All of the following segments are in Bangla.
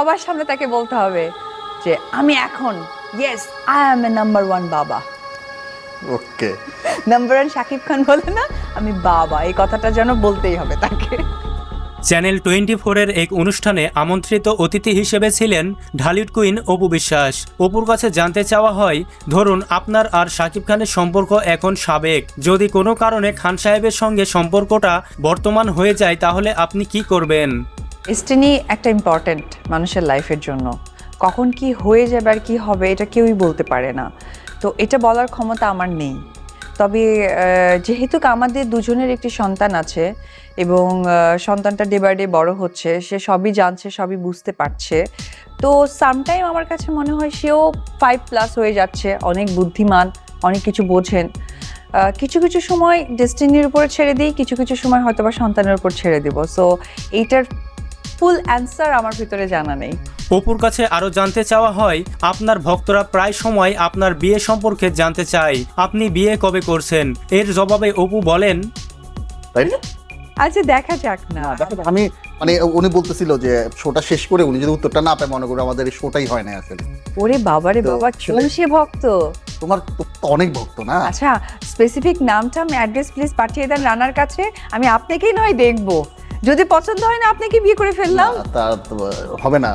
সবার সামনে তাকে বলতে হবে যে আমি এখন yes I am a number one বাবা। Okay. Number one Shakib Khan বলে না আমি বাবা। এই কথাটা যেন বলতেই হবে তাকে। চ্যানেল টোয়েন্টি ফোরের এক অনুষ্ঠানে আমন্ত্রিত অতিথি হিসেবে ছিলেন ঢালিউড কুইন অপু বিশ্বাস। অপুর কাছে জানতে চাওয়া হয় ধরুন আপনার আর শাকিব খানের সম্পর্ক এখন সাবেক। যদি কোনো কারণে খান সাহেবের সঙ্গে সম্পর্কটা বর্তমান হয়ে যায় তাহলে আপনি কি করবেন? ডেস্টিনি একটা ইম্পর্ট্যান্ট মানুষের লাইফের জন্য। কখন কি হয়ে যাবে আর কি হবে, এটা কেউই বলতে পারে না। তো এটা বলার ক্ষমতা আমার নেই। তবে যেহেতু আমাদের দুজনের একটি সন্তান আছে এবং সন্তানটা ডে বাই ডে বড় হচ্ছে, সে সবই জানছে, সবই বুঝতে পারছে। তো সামটাইম আমার কাছে মনে হয় সেও ফাইভ প্লাস হয়ে যাচ্ছে, অনেক বুদ্ধিমান, অনেক কিছু বোঝেন। কিছু কিছু সময় ডেস্টিনির উপর ছেড়ে দিই, কিছু কিছু সময় হয়তো বা সন্তানের উপর ছেড়ে দেবো। সো এইটার ফুল অ্যান্সার আমার ভিতরে জানা নেই। অপুর কাছে আরও জানতে চাওয়া হয় আপনার ভক্তরা প্রায় সময় আপনার বিয়ে সম্পর্কে জানতে চায় আপনি বিয়ে কবে করছেন? এর জবাবে অপু বলেন তাই না? আচ্ছা দেখা যাক না। দেখো, আমি মানে উনি বলতেছিল যে শোটা শেষ করে উনি যদি উত্তরটা না পায় মনে করবে আমাদের এই শোটাই হয় না আসলে। ওরে বাবারে বাবা কোন সে ভক্ত? তোমার তো অনেক ভক্ত না? আচ্ছা স্পেসিফিক নামটা আমি অ্যাড্রেস প্লিজ পাঠিয়ে দেন রানার কাছে আমি আপনাকেই নয় দেখব। যদি পছন্দ হয় না আপনাকে বিয়ে করে ফেললাম। তা তো হবে না।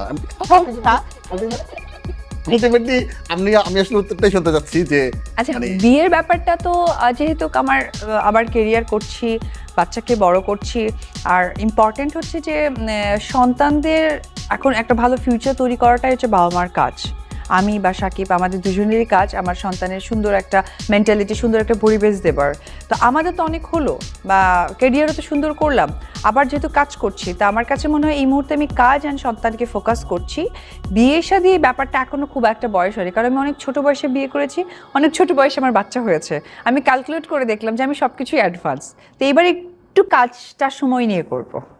আলটিমেটলি আমি আমি আসলে উত্তরটাই শুনতে চাচ্ছি যে আচ্ছা মানে বিয়ের ব্যাপারটা তো যেহেতু আমার আবার কেরিয়ার করছি বাচ্চাকে বড় করছি আর ইম্পর্টেন্ট হচ্ছে যে সন্তানদের এখন একটা ভালো ফিউচার তৈরি করাটাই হচ্ছে বাবা মার কাজ। আমি বা সাকিব আমাদের দুজনেরই কাজ, আমার সন্তানের সুন্দর একটা মেন্টালিটি সুন্দর একটা পরিবেশ দেবার। তো আমাদের তো অনেক হলো বা কেরিয়ারও তো সুন্দর করলাম। আবার যেহেতু কাজ করছি, তা আমার কাছে মনে হয় এই মুহূর্তে আমি কাজ অ্যান্ড সন্তানকে ফোকাস করছি। বিয়ে এই ব্যাপারটা এখনও খুব একটা বয়স হয়নি, কারণ আমি অনেক ছোট বয়সে বিয়ে করেছি, অনেক ছোট বয়সে আমার বাচ্চা হয়েছে। আমি ক্যালকুলেট করে দেখলাম যে আমি সব কিছুই অ্যাডভান্স তো এবার একটু কাজটা সময় নিয়ে করব।